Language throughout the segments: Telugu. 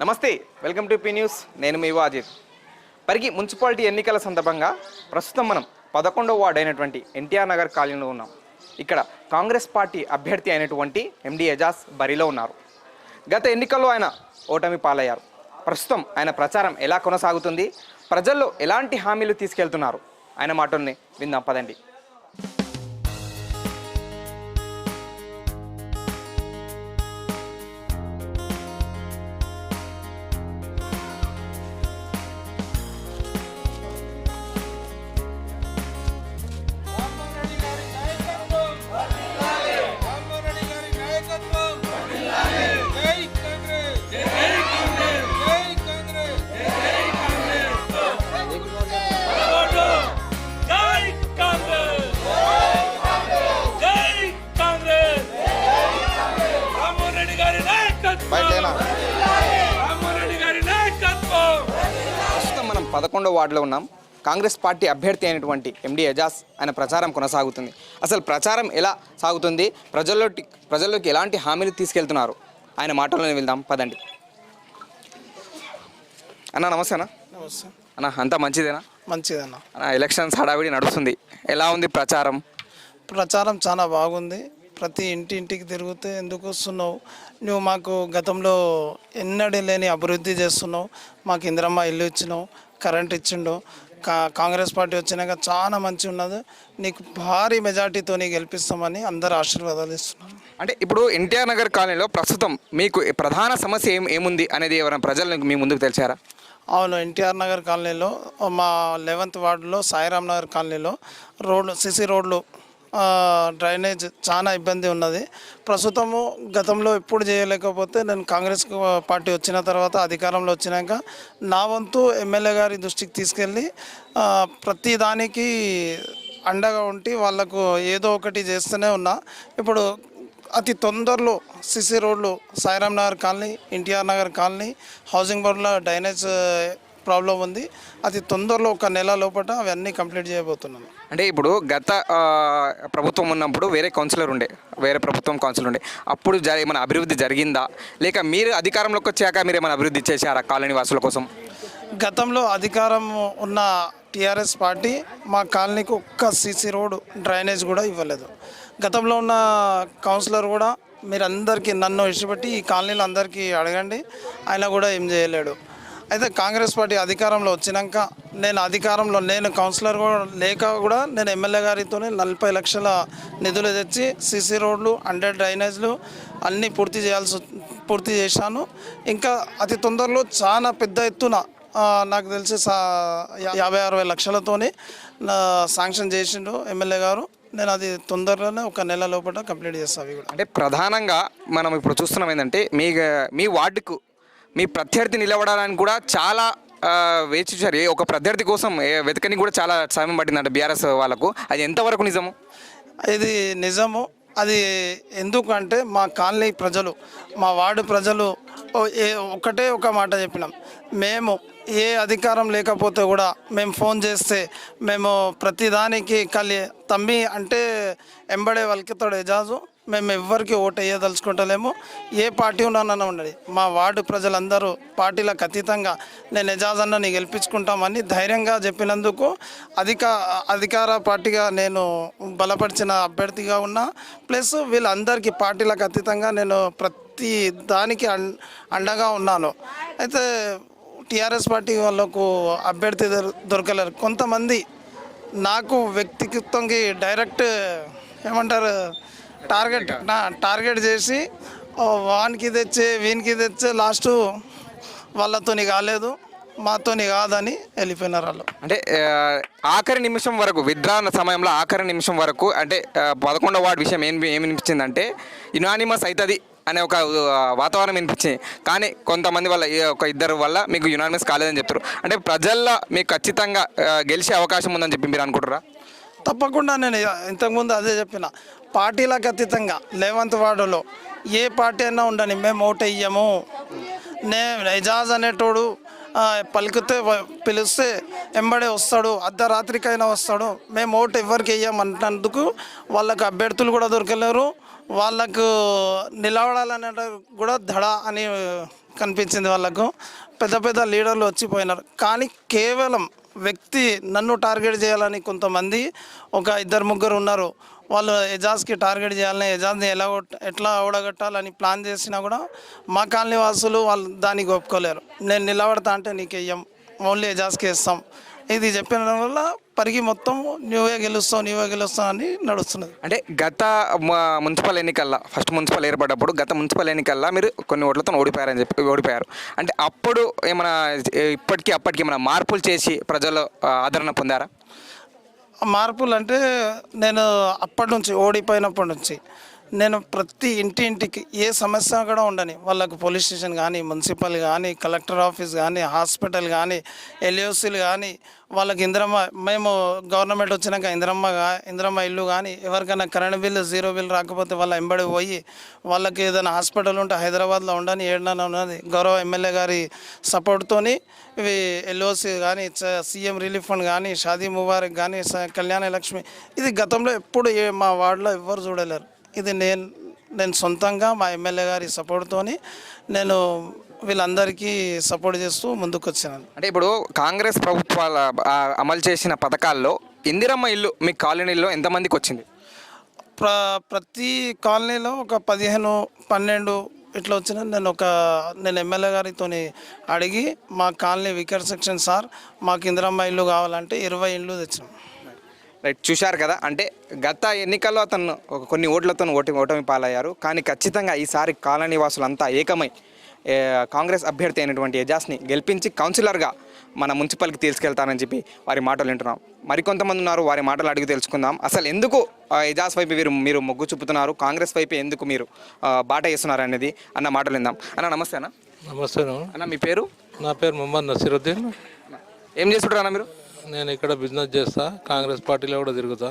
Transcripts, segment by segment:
నమస్తే వెల్కమ్ టు పీ న్యూస్. నేను మీ వాజిద్. పరిగి మున్సిపాలిటీ ఎన్నికల సందర్భంగా ప్రస్తుతం మనం పదకొండవ వార్డు అయినటువంటి ఎన్టీఆర్ నగర్ కాలనీలో ఉన్నాం. ఇక్కడ కాంగ్రెస్ పార్టీ అభ్యర్థి అయినటువంటి ఎండి ఎజాజ్ బరిలో ఉన్నారు. గత ఎన్నికల్లో ఆయన ఓటమి పాలయ్యారు. ప్రస్తుతం ఆయన ప్రచారం ఎలా కొనసాగుతుంది? ప్రజల్లో ఎలాంటి హామీలు తీసుకెళ్తున్నారు? ఆయన మాటల్ని విందాం పదండి. పదకొండవ వార్డులో ఉన్నాం. కాంగ్రెస్ పార్టీ అభ్యర్థి అయినటువంటి ఎండి ఎజాజ్ ఆయన ప్రచారం కొనసాగుతుంది. అసలు ప్రచారం ఎలా సాగుతుంది? ప్రజల్లోకి ప్రజల్లోకి ఎలాంటి హామీలు తీసుకెళ్తున్నారు? ఆయన మాటల్లోనే వెళ్దాం. పదండి. అన్న నమస్తే అన్న. నమస్తే. అన్న అంతా మంచిదేనా? మంచిదన్న. అన్న ఎలక్షన్స్ హడావిడి నడుస్తుంది. ఎలా ఉంది ప్రచారం? ప్రచారం చాలా బాగుంది. ప్రతి ఇంటి ఇంటికి తిరిగితే ఎందుకు వస్తున్నావు? నువ్వు మాకు గతంలో ఎన్నడూ లేని అభివృద్ధి చేస్తున్నావు. మాకు ఇందిరమ్మ ఇల్లు ఇచ్చినావు. కరెంట్ ఇచ్చిండు. కా కాంగ్రెస్ పార్టీ వచ్చినాక చాలా మంచి ఉన్నది. నీకు భారీ మెజార్టీతో గెలిపిస్తామని అందరు ఆశీర్వాదాలు ఇస్తున్నాను అంటే ఇప్పుడు ఎన్టీఆర్ నగర్ కాలనీలో ప్రస్తుతం మీకు ప్రధాన సమస్య ఏం ఏముంది అనేది ఎవరైనా ప్రజలకు మీ ముందుకు తెలిసారా? అవును ఎన్టీఆర్ నగర్ కాలనీలో మా లెవెంత్ వార్డులో సాయిరామ్ నగర్ కాలనీలో రోడ్లు సిసి రోడ్లు డ్రైనేజ్ చాలా ఇబ్బంది ఉన్నది. ప్రస్తుతము గతంలో ఎప్పుడు చేయలేకపోతే నేను కాంగ్రెస్ పార్టీ వచ్చిన తర్వాత అధికారంలో వచ్చినాక నా వంతు ఎమ్మెల్యే గారి దృష్టికి తీసుకెళ్ళి ప్రతిదానికి ప్రతి దానికి అండగా ఉండి వాళ్ళకు ఏదో ఒకటి చేస్తూనే ఉన్నా. ఇప్పుడు అతి తొందరలో సిసి రోడ్లు Sairam Nagar colony NTR Nagar colony housing బోర్డులో డ్రైనేజ్ ప్రాబ్లం ఉంది. అతి తొందరలో ఒక నెల లోపల అవన్నీ కంప్లీట్ చేయబోతున్నాను. అంటే ఇప్పుడు గత ప్రభుత్వం ఉన్నప్పుడు వేరే కౌన్సిలర్ ఉండే. వేరే ప్రభుత్వం కౌన్సిలర్ ఉండే. అప్పుడు జ ఏమైనా అభివృద్ధి జరిగిందా? లేక మీరు అధికారంలోకి వచ్చాక మీరు ఏమైనా అభివృద్ధి చేశారా కాలనీ వాసుల కోసం? గతంలో అధికారం ఉన్న టీఆర్ఎస్ పార్టీ మా కాలనీకి ఒక్క సీసీ రోడ్ డ్రైనేజ్ కూడా ఇవ్వలేదు. గతంలో ఉన్న కౌన్సిలర్ కూడా మీరందరికీ నన్ను ఇష్టపెట్టి ఈ కాలనీలో అందరికీ అడగండి. ఆయన కూడా ఏం చేయలేడు. అయితే కాంగ్రెస్ పార్టీ అధికారంలో వచ్చినాక నేను అధికారంలో నేను కౌన్సిలర్ కూడా లేక కూడా నేను ఎమ్మెల్యే గారితో నలభై లక్షల నిధులు తెచ్చి సీసీ రోడ్లు హండ్రెడ్ డ్రైనేజ్లు అన్నీ పూర్తి చేయాల్సి పూర్తి చేశాను. ఇంకా అతి తొందరలో చాలా పెద్ద ఎత్తున నాకు తెలిసి సా యాభై అరవై లక్షలతోని నా శాంక్షన్ చేసిండు ఎమ్మెల్యే గారు. నేను అది తొందరలోనే ఒక నెల లోపల కంప్లీట్ చేస్తాను అవి కూడా. అంటే ప్రధానంగా మనం ఇప్పుడు చూస్తున్నాం ఏంటంటే మీ మీ వార్డుకు మీ ప్రత్యర్థి నిలబడడానికి కూడా చాలా వేచి చూసారు ఒక ప్రత్యర్థి కోసం ఏ వెతకని కూడా చాలా సమయం పట్టిందంట బీఆర్ఎస్ వాళ్ళకు. అది ఎంతవరకు నిజము? ఇది నిజము. అది ఎందుకంటే మా కాలనీ ప్రజలు మా వార్డు ప్రజలు ఏ ఒకటే ఒక మాట చెప్పినాం. మేము ఏ అధికారం లేకపోతే కూడా మేము ఫోన్ చేస్తే మేము ప్రతిదానికి కలి తమ్మి అంటే ఎంబడే వలికితాడు ఎజాజు మేము ఎవ్వరికి ఓటు వేయదలుచుకుంటలేము. ఏ పార్టీ ఉన్నానన్నా ఉండదు మా వార్డు ప్రజలందరూ పార్టీలకు అతీతంగా నేను ఎజాజ్ గెలిపించుకుంటామని ధైర్యంగా చెప్పినందుకు అధిక అధికార పార్టీగా నేను బలపరిచిన అభ్యర్థిగా ఉన్నా. ప్లస్ వీళ్ళందరికీ పార్టీలకు అతీతంగా నేను ప్రతి దానికి అండగా ఉన్నాను. అయితే టీఆర్ఎస్ పార్టీ వాళ్ళకు అభ్యర్థి దొరకలేరు. కొంతమంది నాకు వ్యక్తిత్వంకి డైరెక్ట్ ఏమంటారు టార్గెట్ నా టార్గెట్ చేసి వానికి తెచ్చే వీనికి తెచ్చే లాస్ట్ వాళ్ళతోని కాలేదు మాతోని కాదని వెళ్ళిపోయినారు వాళ్ళు. అంటే ఆఖరి నిమిషం వరకు విత్డ్రా సమయంలో ఆఖరి నిమిషం వరకు అంటే పదకొండవ వార్డు విషయం ఏం ఏమి వినిపించిందంటే యునానిమస్ అవుతుంది అనే ఒక వాతావరణం వినిపించింది. కానీ కొంతమంది వల్ల ఒక ఇద్దరు వల్ల మీకు యునానిమస్ కాలేదని చెప్తారు. అంటే ప్రజల్లో మీకు ఖచ్చితంగా గెలిచే అవకాశం ఉందని చెప్పి మీరు అనుకుంటారా తప్పకుండా నేను ఇంతకుముందు అదే చెప్పిన. పార్టీలకు అతీతంగా లేవంత్ వార్డులో ఏ పార్టీ అయినా ఉండని మేము ఓటు వేయము నే ఎజాజ్ అనేటోడు పలికితే పిలిస్తే ఎంబడే వస్తాడు అర్ధరాత్రికైనా వస్తాడు. మేము ఓటు ఎవరికి వేయమంటున్నందుకు వాళ్ళకు అభ్యర్థులు కూడా దొరకలేరు. వాళ్ళకు నిలబడాలనే కూడా దడ అని కనిపించింది వాళ్ళకు. పెద్ద పెద్ద లీడర్లు వచ్చిపోయినారు. కానీ కేవలం వ్యక్తి నన్ను టార్గెట్ చేయాలని కొంతమంది ఒక ఇద్దరు ముగ్గురు ఉన్నారు. వాళ్ళు ఎజాజ్కి టార్గెట్ చేయాలని ఎజాజ్ని ఎలా ఎట్లా ఓడగట్టాలని ప్లాన్ చేసినా కూడా మా కాలనీ వాసులు వాళ్ళు దానికి ఒప్పుకోలేరు. నేను నిలబడతా అంటే నీకు వెయ్యం ఓన్లీ ఎజాజ్కి ఇస్తాం. ఇది చెప్పిన వల్ల పరిగి మొత్తం న్యూవే గెలుస్తాం న్యూవే గెలుస్తాం అని నడుస్తున్నది. అంటే గత మున్సిపల్ ఎన్నికల్లో ఫస్ట్ మున్సిపల్ ఏర్పడ్డప్పుడు గత మున్సిపల్ ఎన్నికల్లో మీరు కొన్ని ఓట్లతో ఓడిపోయారని చెప్పి ఓడిపోయారు. అంటే అప్పుడు ఏమైనా ఇప్పటికీ అప్పటికి ఏమైనా మార్పులు చేసి ప్రజల్లో ఆ, ఆదరణ పొందారా? మార్పులు అంటే నేను అప్పటి నుంచి ఓడిపోయినప్పటి నుంచి నేను ప్రతి ఇంటి ఇంటికి ఏ సమస్య కూడా ఉండని. వాళ్ళకు పోలీస్ స్టేషన్ కానీ మున్సిపల్ కానీ కలెక్టర్ ఆఫీస్ కానీ హాస్పిటల్ కానీ ఎల్ఓసీలు కానీ వాళ్ళకి ఇందిరమ్మ మేము గవర్నమెంట్ వచ్చినాక ఇందిరమ్మ ఇందిరమ్మ ఇల్లు కానీ ఎవరికైనా కరెంట్ బిల్లు జీరో బిల్ రాకపోతే వాళ్ళ ఎంబడి పోయి వాళ్ళకి ఏదైనా హాస్పిటల్ ఉంటే హైదరాబాద్లో ఉండని ఏడన ఉన్నది. గౌరవ ఎమ్మెల్యే గారి సపోర్ట్తోని ఇవి ఎల్ఓసి కానీ సీఎం రిలీఫ్ ఫండ్ కానీ షాదీ ముబారక్ కానీ స- కళ్యాణ లక్ష్మి ఇది గతంలో ఎప్పుడు మా వార్డులో ఎవ్వరు చూడలేరు. ఇది నేను నేను సొంతంగా మా ఎమ్మెల్యే గారి సపోర్ట్తోని నేను వీళ్ళందరికీ సపోర్ట్ చేస్తూ ముందుకు వచ్చాను అంటే ఇప్పుడు కాంగ్రెస్ ప్రభుత్వాల అమలు చేసిన పథకాల్లో ఇందిరమ్మ ఇల్లు మీ కాలనీలో ఎంతమందికి వచ్చింది ప్ర ప్రతి కాలనీలో ఒక పదిహేను పన్నెండు ఇట్లా వచ్చిన నేను ఒక నేను ఎమ్మెల్యే గారితో అడిగి మా కాలనీ వికెట్ సెక్షన్ సార్ మాకు ఇందిరమ్మ ఇల్లు కావాలంటే ఇరవై ఇల్లు తెచ్చినాం. రైట్ చూశారు కదా? అంటే గత ఎన్నికల్లో అతను ఒక కొన్ని ఓట్లతో ఓటి ఓటమి పాలయ్యారు. కానీ ఖచ్చితంగా ఈసారి కాలనీ వాసులంతా ఏకమై కాంగ్రెస్ అభ్యర్థి అయినటువంటి ఎజాస్ని గెలిపించి కౌన్సిలర్గా మన మున్సిపల్కి తీసుకెళ్తానని చెప్పి వారి మాటలు వింటున్నాం. మరికొంతమంది ఉన్నారు వారి మాటలు అడిగి తెలుసుకుందాం. అసలు ఎందుకు ఎజాస్ వైపు మీరు మీరు మొగ్గు చూపుతున్నారు? కాంగ్రెస్ వైపు ఎందుకు మీరు బాట వేస్తున్నారు అనేది అన్న మాటలు విందాం. అన్న నమస్తే అన్న. నమస్తే అన్న మీ పేరు? నా పేరు మొహమ్మద్ నసీరుద్దీన్. ఏం చేస్తుంటారు అన్న మీరు? నేను ఇక్కడ బిజినెస్ చేస్తా కాంగ్రెస్ పార్టీలో కూడా తిరుగుతా.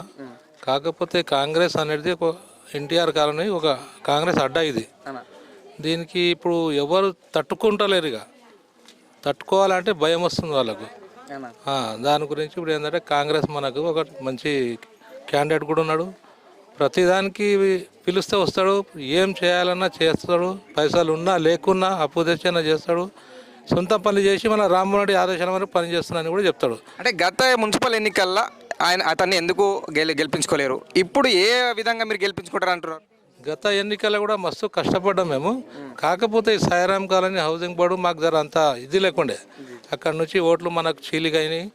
కాకపోతే కాంగ్రెస్ అనేది ఒక ఎన్టీఆర్ కాలనీ ఒక కాంగ్రెస్ అడ్డా ఇది. దీనికి ఇప్పుడు ఎవరు తట్టుకుంటలేరు ఇక. తట్టుకోవాలంటే భయం వస్తుంది వాళ్ళకు. దాని గురించి ఇప్పుడు ఏంటంటే కాంగ్రెస్ మనకు ఒక మంచి క్యాండిడేట్ కూడా ఉన్నాడు. ప్రతిదానికి పిలిస్తే వస్తాడు ఏం చేయాలన్నా చేస్తాడు పైసలు ఉన్నా లేకున్నా అప్పు తెచ్చినా చేస్తాడు. సొంత పని చేసి మన రామ్మోహన్ రెడ్డి ఆదేశాల మేరకు పని కూడా చెప్తాడు. అంటే గత మున్సిపల్ ఎన్నికల్లో ఆయన అతన్ని ఎందుకు గెలి గెలిపించుకోలేరు? ఇప్పుడు ఏ విధంగా మీరు గెలిపించుకుంటారు అంటున్నారు గత ఎన్నికల్లో కూడా మస్తు కష్టపడ్డాం మేము. కాకపోతే ఈ సాయిరామ్ కాలనీ హౌసింగ్ బోర్డు మాకు జర అంత ఇది లేకుండే. అక్కడ నుంచి ఓట్లు మనకు చీలికైనాయి అయినాయి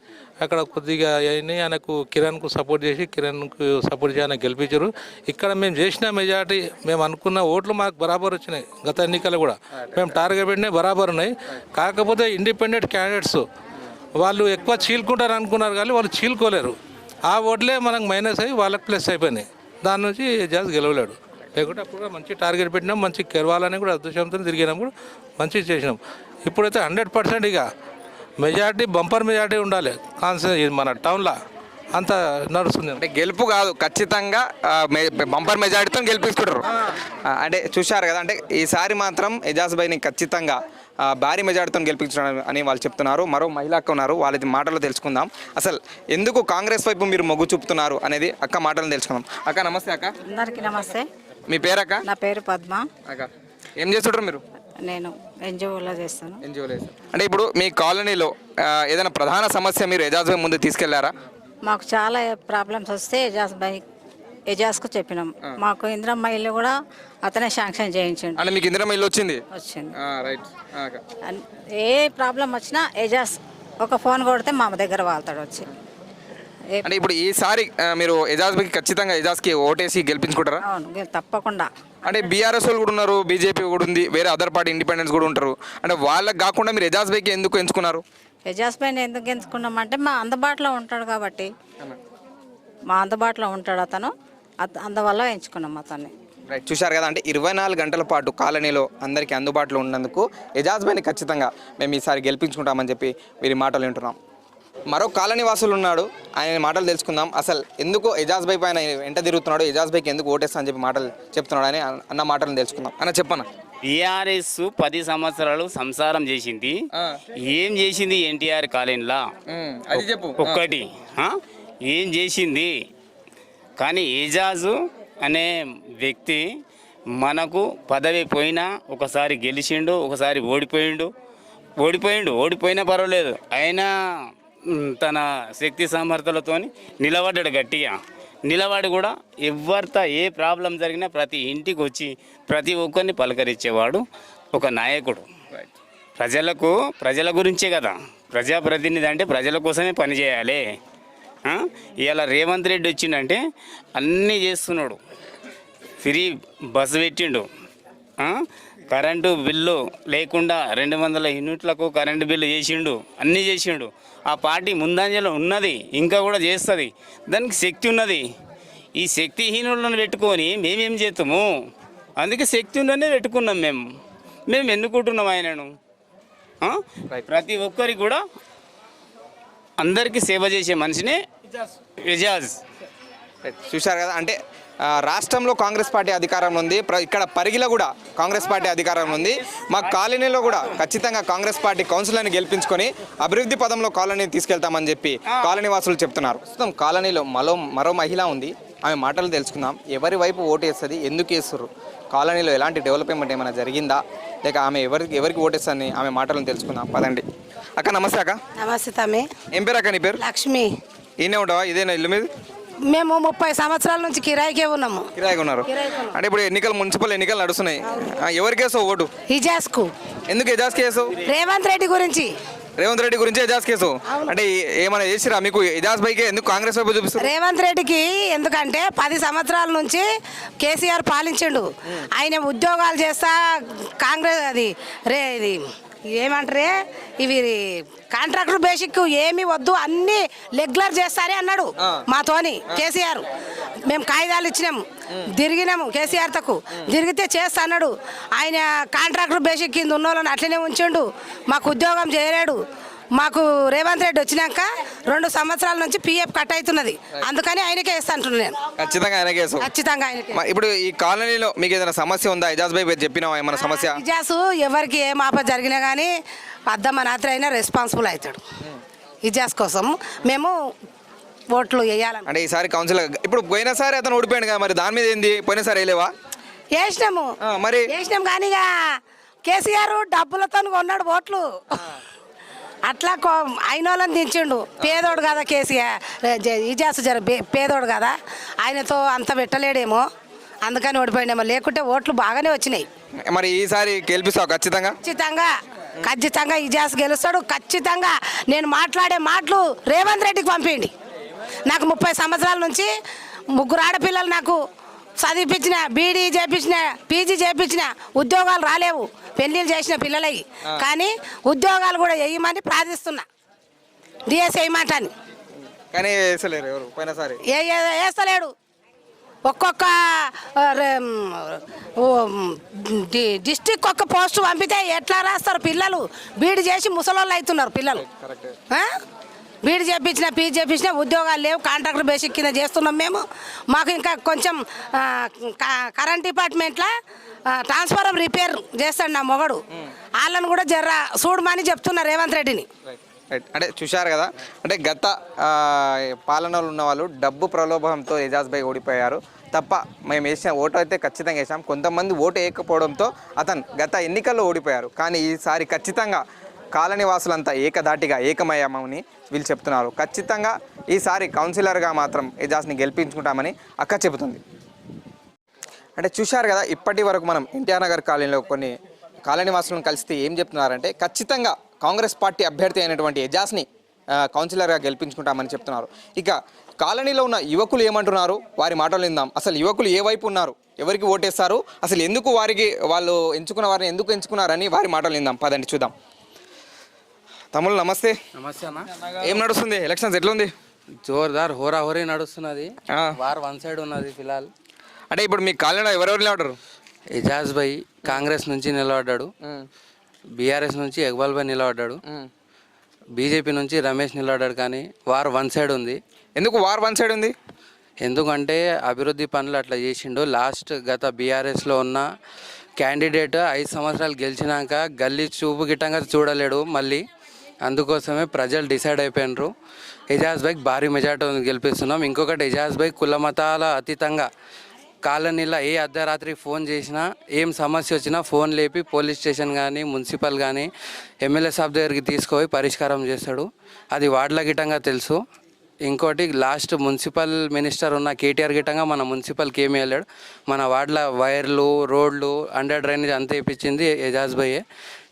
అక్కడ కొద్దిగా అయినాయి. ఆయనకు కిరణ్కు సపోర్ట్ చేసి కిరణ్కు సపోర్ట్ చేసి ఆయన గెలిపించారు. ఇక్కడ మేము చేసిన మెజార్టీ మేము అనుకున్న ఓట్లు మాకు బరాబర్ వచ్చినాయి గత ఎన్నికలు కూడా. మేము టార్గెట్ పెట్టినాయి బరాబర్ ఉన్నాయి. కాకపోతే ఇండిపెండెంట్ క్యాండిడేట్స్ వాళ్ళు ఎక్కువ చీలుకుంటారు అనుకున్నారు కానీ వాళ్ళు చీలుకోలేరు. ఆ ఓట్లే మనకు మైనస్ అయ్యి వాళ్ళకి ప్లస్ అయిపోయినాయి. దాని నుంచి జాస్ గెలవలేడు. లేకుంటే అప్పుడు కూడా మంచి టార్గెట్ పెట్టినాం మంచి గెలవాలని కూడా అదృష్టంతో తిరిగినాం కూడా మంచి చేసినాం. ఇప్పుడైతే హండ్రెడ్ పర్సెంట్ ఇక మెజార్టీ బంపర్ మెజార్టీ ఉండాలి. కాన్సన్ మన టౌన్లో అంత నడుస్తుంది. అంటే గెలుపు కాదు ఖచ్చితంగా బంపర్ మెజారిటీతో గెలిపించుకుంటారు ఆ, అంటే చూశారు కదా అంటే ఈసారి మాత్రం ఎజాజ్ బైని ఖచ్చితంగా భారీ మెజారిటీతో గెలిపించడం అని వాళ్ళు చెప్తున్నారు. మరో మహిళ అక్క ఉన్నారు వాళ్ళ మాటలు తెలుసుకుందాం. అసలు ఎందుకు కాంగ్రెస్ వైపు మీరు మొగ్గు చూపుతున్నారు అనేది అక్క మాటలను తెలుసుకుందాం. అక్క నమస్తే అక్క. అందరికీ నమస్తే. మీ పేరక్క? నా పేరు పద్మ. అక్క. ఏం చేస్తుంటారు మీరు? నేను ఎన్జిఓలో చేస్తాను. ఎన్జిఓ అంటే ఇప్పుడు మీ కాలనీలో ఆ, ఏదైనా ప్రధాన సమస్య మీరు ఎజాజ్ బై ముందు తీసుకెళ్ళారా? మాకు చాలా ప్రాబ్లమ్స్ వస్తే ఎజాజ్ బై ఎజాజ్కు చెప్పినాం. మాకు ఇంద్రమ్మ ఇల్లు కూడా అతనే శాంక్షన్ చేయించండి. అంటే మీకు ఇందిరమ్మ ఇల్లు వచ్చింది? వచ్చింది. రైట్. అక్క. అన్- ఏ ప్రాబ్లం వచ్చినా ఎజాజ్ ఒక ఫోన్ కొడితే మా దగ్గర వాళ్తాడు వచ్చి. అంటే ఇప్పుడు ఈసారి ఆ, మీరు ఎజాజ్కి ఖచ్చితంగా ఎజాజ్కి ఓటేసి గెలిపించుకుంటారా? అవును గె- తప్పకుండా. అంటే బీఆర్ఎస్ వాళ్ళు కూడా ఉన్నారు బీజేపీ కూడా ఉంది వేరే అదర్ పార్టీ ఇండిపెండెన్స్ కూడా ఉంటారు. అంటే వాళ్ళకి కాకుండా మీరు ఎజాజ్ బైకి ఎందుకు ఎంచుకున్నారు? ఎజాజ్ పైన ఎందుకు ఎంచుకున్నామంటే మా అందుబాటులో ఉంటాడు కాబట్టి. మా అందుబాటులో ఉంటాడు అతను. అత- అందువల్ల ఎంచుకున్నాం అతన్ని. రైట్ చూశారు కదా అంటే ఇరవై నాలుగు గంటల పాటు కాలనీలో అందరికీ అందుబాటులో ఉన్నందుకు ఎజాజ్ బైని ఖచ్చితంగా మేము ఈసారి గెలిపించుకుంటామని చెప్పి వీరి మాటలు వింటున్నాం. మరో కాలనీ వాసులు ఉన్నాడు. ఆయన మాటలు తెలుసుకుందాం. అసలు ఎందుకు ఎజాజ్ బై పైన ఎంట తిరుగుతున్నాడు? ఎజాజ్ బైకి ఎందుకు ఓటేస్తా అని చెప్పి మాటలు చెప్తున్నాడు అని అన్న మాటలను తెలుసుకుందాం. అన్న చెప్పన్న. టీఆర్ఎస్ పది సంవత్సరాలు సంసారం చేసింది. ఏం చేసింది ఎన్టీఆర్ కాలనీలా? అది చెప్పు. ఒక్కటి? ఏం చేసింది? కానీ ఏజాజు అనే వ్యక్తి మనకు పదవి పోయినా ఒకసారి గెలిచిండు ఒకసారి ఓడిపోయిండు. ఓడిపోయిండు ఓడిపోయినా పర్వాలేదు. అయినా తన శక్తి సామర్థ్యాలతోని నిలబడ్డాడు గట్టిగా. నిలబడి కూడా ఎవరితో ఏ ప్రాబ్లం జరిగినా ప్రతి ఇంటికి వచ్చి ప్రతి ఒక్కరిని పలకరించేవాడు ఒక నాయకుడు. ప్రజలకు ప్రజల గురించే కదా. ప్రజాప్రతినిధి అంటే ప్రజల కోసమే పనిచేయాలి ఇవాళ రేవంత్ రెడ్డి వచ్చిండంటే అన్నీ చేస్తున్నాడు. ఫ్రీ బస్సు పెట్టిండు. కరెంటు బిల్లు లేకుండా రెండు వందల యూనిట్లకు కరెంటు బిల్లు చేసిండు అన్నీ చేసిండు. ఆ పార్టీ ముందంజలో ఉన్నది ఇంకా కూడా చేస్తుంది. దానికి శక్తి ఉన్నది. ఈ శక్తిహీనులను పెట్టుకొని మేమేం చేస్తాము అందుకే శక్తి ఉన్ననే పెట్టుకున్నాం మేము. మేము ఎన్నుకుంటున్నాం ఆయనను? ప్రతి ఒక్కరికి కూడా అందరికీ సేవ చేసే మనిషినే ఎజాజ్ చూశారు కదా అంటే రాష్ట్రంలో కాంగ్రెస్ పార్టీ అధికారంలో ఉంది. ప్ర- ఇక్కడ పరిగిలో కూడా కాంగ్రెస్ పార్టీ అధికారంలో ఉంది. మా కాలనీలో కూడా ఖచ్చితంగా కాంగ్రెస్ పార్టీ కౌన్సిలర్ని గెలిపించుకొని అభివృద్ధి పదంలో కాలనీ తీసుకెళ్తామని చెప్పి కాలనీ వాసులు చెప్తున్నారు. ప్రస్తుతం కాలనీలో మరో మరో మహిళ ఉంది. ఆమె మాటలు తెలుసుకుందాం. ఎవరి వైపు ఓటు వేస్తుంది? ఎందుకు వేస్తారు కాలనీలో ఎలాంటి డెవలప్మెంట్ ఏమైనా జరిగిందా? లేక ఆమె ఎవరికి ఎవరికి ఓటేస్తుందని ఆమె మాటలను తెలుసుకుందాం. పదండి. అక్క నమస్తే అక్క. నమస్తే తమ్మి. ఏం పేరు అక్క నీ పేరు? లక్ష్మి. ఈయనే ఉంటావా? ఇదేనా ఇల్లు మీద? మేము ముప్పై సంవత్సరాల నుంచి కిరాయికే ఉన్నాము. కిరాయిగా ఉన్నారు. అంటే ఇప్పుడు ఎన్నికలు మున్సిపల్ ఎన్నికలు నడుస్తున్నాయి. ఆ, ఎవరికి వేసావు ఓటు? హిజాజ్కు ఎందుకు ఎజాజ్ కేసు రేవంత్ రెడ్డి గురించి. రేవంత్ రెడ్డి గురించి ఎజాజ్ కేసు అంటే ఏ- ఏమైనా చేసిరా మీకు? ఎజాజ్ బైకే ఎందుకు కాంగ్రెస్ వైపు చూపిస్తారు? రేవంత్ రెడ్డికి ఎందుకంటే పది సంవత్సరాల నుంచి కేసీఆర్ పాలించిండు. ఆయన ఉద్యోగాలు చేస్తా కాంగ్రెస్ అది రే ఇది ఏమంటారే? ఇవి కాంట్రాక్టర్ బేసిక్ ఏమి వద్దు అన్ని రెగ్యులర్ చేస్తారే అన్నాడు మాతోని కేసీఆర్. మేము కాగితాలు ఇచ్చినాము తిరిగినాము కేసీఆర్ తకు తిరిగితే చేస్తా అన్నాడు. ఆయన కాంట్రాక్టర్ బేసిక్ కింద ఉన్న వాళ్ళని అట్లనే ఉంచిండు. మాకు ఉద్యోగం చేయలేడు. మాకు రేవంత్ రెడ్డి వచ్చినాక రెండు సంవత్సరాల నుంచి పిఎఫ్ కట్ అవుతున్నది. అందుకని ఆయనకే వేస్తా అంటున్నాను నేను. ఖచ్చితంగా ఖచ్చితంగా ఆయనకే. మ- ఇప్పుడు ఈ కాలనీలో మీకు ఏదైనా సమస్య ఉందా? ఎజాజ్ బై చెప్పినావా ఏమైనా సమస్య? ఇజాసు ఎవరికి ఏం ఆపద జరిగినా కానీ అద్దమ్మ నాత్రి అయినా రెస్పాన్సిబుల్ అవుతాడు. ఇజాస్ కోసం మేము ఓట్లు వేయాలని అంటే ఈసారి కౌన్సిల్ ఇప్పుడు పోయినసారి అతను ఓడిపోయాడు కదా మరి దాని మీద ఏంది? పోయినసారి వేయలేవా? వేసినాము. ఆ, మరి వేసినాం కానీ ఇక కేసీఆర్ డబ్బులతో కొన్నాడు ఓట్లు. అట్లా కో- అయిన వాళ్ళని దించిండు. పేదోడు కదా కేసీఆర్. ఇజాస్ జర పేదోడు కదా. ఆయనతో అంత పెట్టలేడేమో. అందుకని ఓడిపోయినామో లేకుంటే ఓట్లు బాగానే వచ్చినాయి. మరి ఈసారి గెలిపిస్తావు ఖచ్చితంగా? ఖచ్చితంగా. ఖచ్చితంగా ఇజాస్ గెలుస్తాడు. ఖచ్చితంగా. నేను మాట్లాడే మాటలు రేవంత్ రెడ్డికి పంపిండి. నాకు ముప్పై సంవత్సరాల నుంచి ముగ్గురు ఆడపిల్లలు నాకు చదివిపించిన బీడీ చేపించిన పీజీ చేపించిన ఉద్యోగాలు రాలేవు. పెళ్ళిళ్ళు చేసిన పిల్లలకి కానీ ఉద్యోగాలు కూడా వేయమని ప్రార్థిస్తున్నా. డిఎస్ వేయమంటాను కానీ వేసలేరు ఎవరు? పోయినసారి. ఏ ఏ- వేస్తలేడు. ఒక్కొక్క డిస్టిక్ ఒక్క పోస్ట్ పంపితే ఎట్లా రాస్తారు పిల్లలు? బీడి చేసి ముసలోళ్ళు అవుతున్నారు పిల్లలు? బీడి చేపించిన పీజీ చేపించిన ఉద్యోగాలు లేవు కాంట్రాక్టర్ బేసిక్ కింద చేస్తున్నాం మేము. మాకు ఇంకా కొంచెం క- కరెంట్ డిపార్ట్మెంట్లో ట్రాన్స్ఫారం రిపేర్ చేస్తాడు నా మొగడు. వాళ్ళని కూడా జర్ర చూడమని చెప్తున్నారు రేవంత్ రెడ్డిని. అంటే చూశారు కదా అంటే గత ఆ, పాలనలో ఉన్న వాళ్ళు డబ్బు ప్రలోభంతో ఎజాజ్ బై ఓడిపోయారు. తప్ప మేము వేసిన ఓటు అయితే ఖచ్చితంగా వేసాం. కొంతమంది ఓటు వేయకపోవడంతో అతను గత ఎన్నికల్లో ఓడిపోయారు. కానీ ఈసారి ఖచ్చితంగా కాలనీ వాసులంతా ఏకధాటిగా ఏకమయ్యామని వీళ్ళు చెప్తున్నారు. ఖచ్చితంగా ఈసారి కౌన్సిలర్గా మాత్రం ఎజాజ్ని గెలిపించుకుంటామని అక్క చెబుతుంది. అంటే చూశారు కదా ఇప్పటి వరకు మనం ఎన్టీఆర్ నగర్ కాలనీలో కొన్ని కాలనీ వాసులను కలిస్తే ఏం చెప్తున్నారంటే ఖచ్చితంగా కాంగ్రెస్ పార్టీ అభ్యర్థి అయినటువంటి ఎజాస్ని కౌన్సిలర్గా గెలిపించుకుంటామని చెప్తున్నారు. ఇక కాలనీలో ఉన్న యువకులు ఏమంటున్నారు? వారి మాటలు విందాం. అసలు యువకులు ఏ వైపు ఉన్నారు? ఎవరికి ఓటేస్తారు? అసలు ఎందుకు వారికి వాళ్ళు ఎంచుకున్న వారిని ఎందుకు ఎంచుకున్నారని వారి మాటలు విందాం. పదండి చూద్దాం. తమ్ముళ్ళు నమస్తే. నమస్తే అన్న. ఏం నడుస్తుంది? ఎలక్షన్స్ ఎట్లుంది? జోర్దార్ హోరా హోరీ నడుస్తున్నది. వార్ వన్ సైడ్ ఉన్నది ఫిలాల్. అంటే ఇప్పుడు మీ కాలనీలో ఎవరెవరు నిలబడరు ఇజాజ్ భాయ్ కాంగ్రెస్ నుంచి నిలబడ్డాడు. బీఆర్ఎస్ నుంచి ఎక్బాల్ భాయ్ నిలబడ్డాడు. బీజేపీ నుంచి రమేష్ నిలబడ్డాడు కానీ వార్ వన్ సైడ్ ఉంది. ఎందుకు వార్ వన్ సైడ్ ఉంది? ఎందుకంటే అభివృద్ధి పనులు అట్లా చేసిండు. లాస్ట్ గత బీఆర్ఎస్లో ఉన్న క్యాండిడేట్ ఐదు సంవత్సరాలు గెలిచినాక గల్లీ చూపు గిట్టంగా చూడలేడు మళ్ళీ. అందుకోసమే ప్రజలు డిసైడ్ అయిపోయినారు. ఎజాజ్ బైక్ భారీ మెజార్టీ గెలిపిస్తున్నాం. ఇంకొకటి ఎజాజ్ బైక్ కుల మతాల అతీతంగా కాలనీలో ఏ అర్ధరాత్రి ఫోన్ చేసినా ఏం సమస్య వచ్చినా ఫోన్ లేపి పోలీస్ స్టేషన్ కానీ మున్సిపల్ కానీ ఎమ్మెల్యే సాబ్ దగ్గరికి తీసుకుపోయి పరిష్కారం చేస్తాడు. అది వార్డుల గిట్టంగా తెలుసు. ఇంకోటి లాస్ట్ మున్సిపల్ మినిస్టర్ ఉన్న కేటీఆర్ గిట్టంగా మన మున్సిపల్కి ఏమి వెళ్ళాడు. మన వార్డుల వైర్లు రోడ్లు అండర్ డ్రైనేజ్ అంతా ఇప్పించింది ఎజాజ్ భయ్యే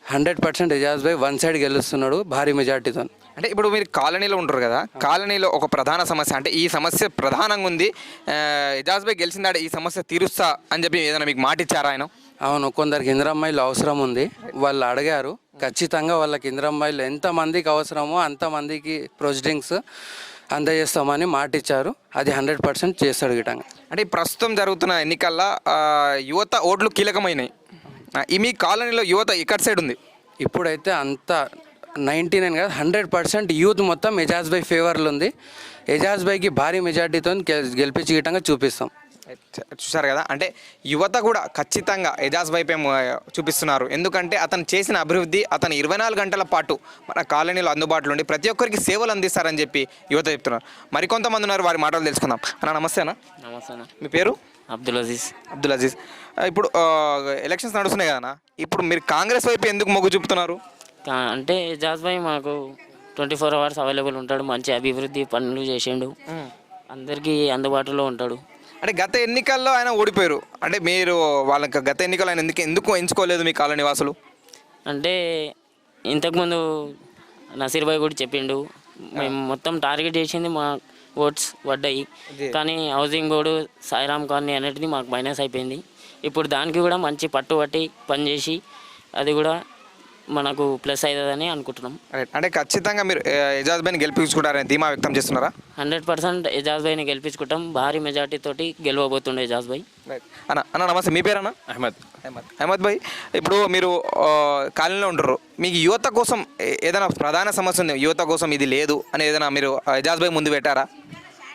హండ్రెడ్ పర్సెంట్ ఎజాజ్ భాయ్ వన్ సైడ్ గెలుస్తున్నాడు భారీ మెజార్టీతో. అంటే ఇప్పుడు మీరు కాలనీలో ఉంటారు కదా కాలనీలో ఒక ప్రధాన సమస్య అంటే ఈ సమస్య ప్రధానంగా ఉంది ఆ, ఎజాజ్ భాయ్ గెలిచిందాడు ఈ సమస్య తీరుస్తా అని చెప్పి ఏదైనా మీకు మాట ఇచ్చారా ఆయన? అవును కొందరికి ఇందిరమ్మాయిలు అవసరం ఉంది. వాళ్ళు అడిగారు ఖచ్చితంగా వాళ్ళకి ఇందిరమ్మాయిలు ఎంతమందికి అవసరమో అంతమందికి ప్రొసీడింగ్స్ అందజేస్తామని మాట ఇచ్చారు. అది హండ్రెడ్ పర్సెంట్ చేస్తాడు గిటంగా. అంటే ప్రస్తుతం జరుగుతున్న ఎన్నికల్లో యువత ఓట్లు కీలకమైనవి ఈ మీ కాలనీలో యువత ఇక్కడ సైడ్ ఉంది? ఇప్పుడైతే అంత నైంటీ నైన్ కాదు హండ్రెడ్ పర్సెంట్ యూత్ మొత్తం ఎజాజ్ బై ఫేవర్లో ఉంది. ఎజాజ్ బైకి భారీ మెజార్టీతో గెలిపించి గిటంగా చూపిస్తాం. చూశారు కదా? అంటే యువత కూడా ఖచ్చితంగా ఎజాజ్ వైపే మ- చూపిస్తున్నారు. ఎందుకంటే అతను చేసిన అభివృద్ధి అతను ఇరవై నాలుగు గంటల పాటు మన కాలనీలో అందుబాటులో ఉండి ప్రతి ఒక్కరికి సేవలు అందిస్తారని చెప్పి యువత చెప్తున్నారు. మరికొంతమంది ఉన్నారు వారి మాటలు తెలుసుకుందాం. అన్న నమస్తే అన్న. నమస్తే మీ పేరు? అబ్దుల్ అజీజ్. అబ్దుల్ అజీజ్. ఇప్పుడు ఎలక్షన్స్ నడుస్తున్నాయి కదన్నా. ఇప్పుడు మీరు కాంగ్రెస్ వైపు ఎందుకు మొగ్గు చూపుతున్నారు? అంటే ఎజాజ్ భాయ్ మాకు ట్వంటీ ఫోర్ అవర్స్ అవైలబుల్ ఉంటాడు మంచి అభివృద్ధి పనులు చేసిండు. అందరికీ అందుబాటులో ఉంటాడు. అంటే గత ఎన్నికల్లో ఆయన ఓడిపోయారు. అంటే మీరు వాళ్ళకి గత ఎన్నికల్లో ఆయన ఎందుకు ఎందుకు ఎంచుకోలేదు మీ కాలనీ వాసులు? అంటే ఇంతకుముందు నసీర్ భాయ్ కూడా చెప్పిండు. మేము మొత్తం టార్గెట్ చేసింది మా ఓట్స్ పడ్డాయి. కానీ హౌసింగ్ బోర్డు సాయిరామ్ కాలనీ అనేది మాకు మైనస్ అయిపోయింది. ఇప్పుడు దానికి కూడా మంచి పట్టు పట్టి పనిచేసి అది కూడా మనకు ప్లస్ అవుతుందని అనుకుంటున్నాం. రైట్. అంటే ఖచ్చితంగా మీరు ఎజాజ్ బైని గెలిపించుకుంటారని ధీమా వ్యక్తం చేస్తున్నారా? హండ్రెడ్ పర్సెంట్ ఎజాజ్ భాయ్ని గెలిపించుకుంటాం. భారీ మెజార్టీ తోటి గెలవబోతుండే ఎజాజ్ భాయ్. రైట్. అన్న అన్న నమస్తే. మీ పేరు అన్న అహ్మద్. అహ్మద్. అహ్మద్ భాయ్ ఇప్పుడు మీరు కాలనీలో ఉంటారు మీకు యువత కోసం ఏదైనా ప్రధాన సమస్య ఉంది. యువత కోసం ఇది లేదు అని ఏదైనా మీరు ఎజాజ్ భాయ్ ముందు పెట్టారా?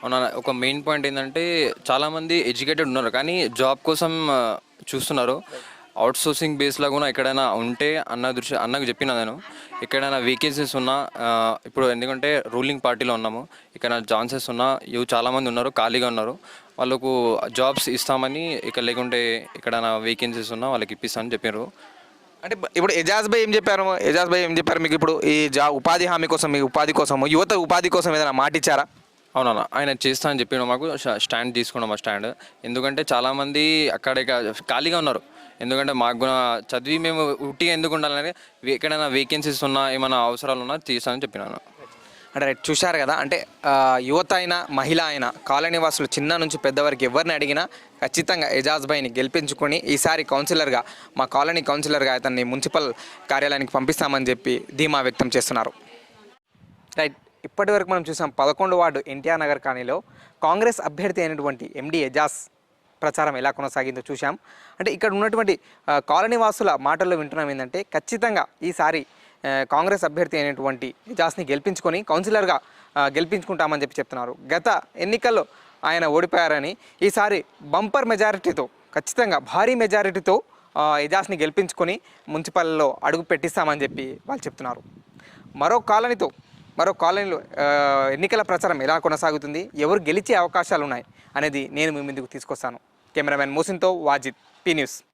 అవునా ఒక మెయిన్ పాయింట్ ఏంటంటే చాలామంది ఎడ్యుకేటెడ్ ఉన్నారు కానీ జాబ్ కోసం చూస్తున్నారు. అవుట్ సోర్సింగ్ బేస్లో కూడా ఎక్కడైనా ఉంటే అన్న దృష్టి అన్నకు చెప్పిన నేను. ఎక్కడైనా వేకెన్సీస్ ఉన్నా ఇప్పుడు ఎందుకంటే రూలింగ్ పార్టీలో ఉన్నాము ఇక్కడ ఛాన్సెస్ ఉన్నా ఇవి చాలామంది ఉన్నారు ఖాళీగా ఉన్నారు. వాళ్ళకు జాబ్స్ ఇస్తామని ఇక్కడ లేకుంటే ఎక్కడైనా వేకెన్సీస్ ఉన్నా వాళ్ళకి ఇప్పిస్తామని చెప్పారు అంటే ఇప్పుడు ఎజాజ్ భాయ్ ఏం చెప్పారు? ఎజాజ్ భాయ్ ఏం చెప్పారు మీకు ఇప్పుడు? ఈ జా ఉపాధి హామీ కోసం మీ ఉపాధి కోసం యువత ఉపాధి కోసం ఏదైనా మాట ఇచ్చారా అవునన్నా ఆయన చేస్తా అని చెప్పిన మాకు స్టా- స్టాండ్ తీసుకున్నాం ఆ స్టాండ్. ఎందుకంటే చాలామంది అక్కడ ఖాళీగా ఉన్నారు. ఎందుకంటే మాకు కూడా చదివి మేము ఉట్టిగా ఎందుకు ఉండాలని ఎక్కడైనా వేకెన్సీస్ ఉన్నా ఏమైనా అవసరాలు ఉన్నా తీస్తానని చెప్పినాను. అంటే రైట్ చూశారు కదా అంటే యువత అయినా మహిళ అయినా కాలనీ వాసులు చిన్న నుంచి పెద్ద వరకు ఎవరిని అడిగినా ఖచ్చితంగా ఎజాజ్ భాయ్ని గెలిపించుకొని ఈసారి కౌన్సిలర్గా మా కాలనీ కౌన్సిలర్గా అతన్ని మున్సిపల్ కార్యాలయానికి పంపిస్తామని చెప్పి ధీమా వ్యక్తం చేస్తున్నారు. రైట్ ఇప్పటి వరకు మనం చూసాం పదకొండు వార్డు ఎన్టీఆర్ నగర్ కాలనీలో కాంగ్రెస్ అభ్యర్థి అయినటువంటి ఎండి ఎజాజ్ ప్రచారం ఎలా కొనసాగిందో చూశాం. అంటే ఇక్కడ ఉన్నటువంటి కాలనీ వాసుల మాటల్లో వింటున్నాం ఏంటంటే ఖచ్చితంగా ఈసారి కాంగ్రెస్ అభ్యర్థి అయినటువంటి ఎజాజ్ని గెలిపించుకొని కౌన్సిలర్గా గెలిపించుకుంటామని చెప్పి చెప్తున్నారు. గత ఎన్నికల్లో ఆయన ఓడిపోయారని ఈసారి బంపర్ మెజారిటీతో ఖచ్చితంగా భారీ మెజారిటీతో ఎజాస్ని ఎజాజ్ని గెలిపించుకొని మున్సిపల్లో అడుగు పెట్టిస్తామని చెప్పి వాళ్ళు చెప్తున్నారు. మరో కాలనీతో మరో కాలనీలో ఎన్నికల ప్రచారం ఎలా కొనసాగుతుంది ఎవరు గెలిచే అవకాశాలు ఉన్నాయి అనేది నేను మీ ముందుకు తీసుకొస్తాను. కెమెరామెన్ మోసిన్తో వాజిద్ పీ న్యూస్.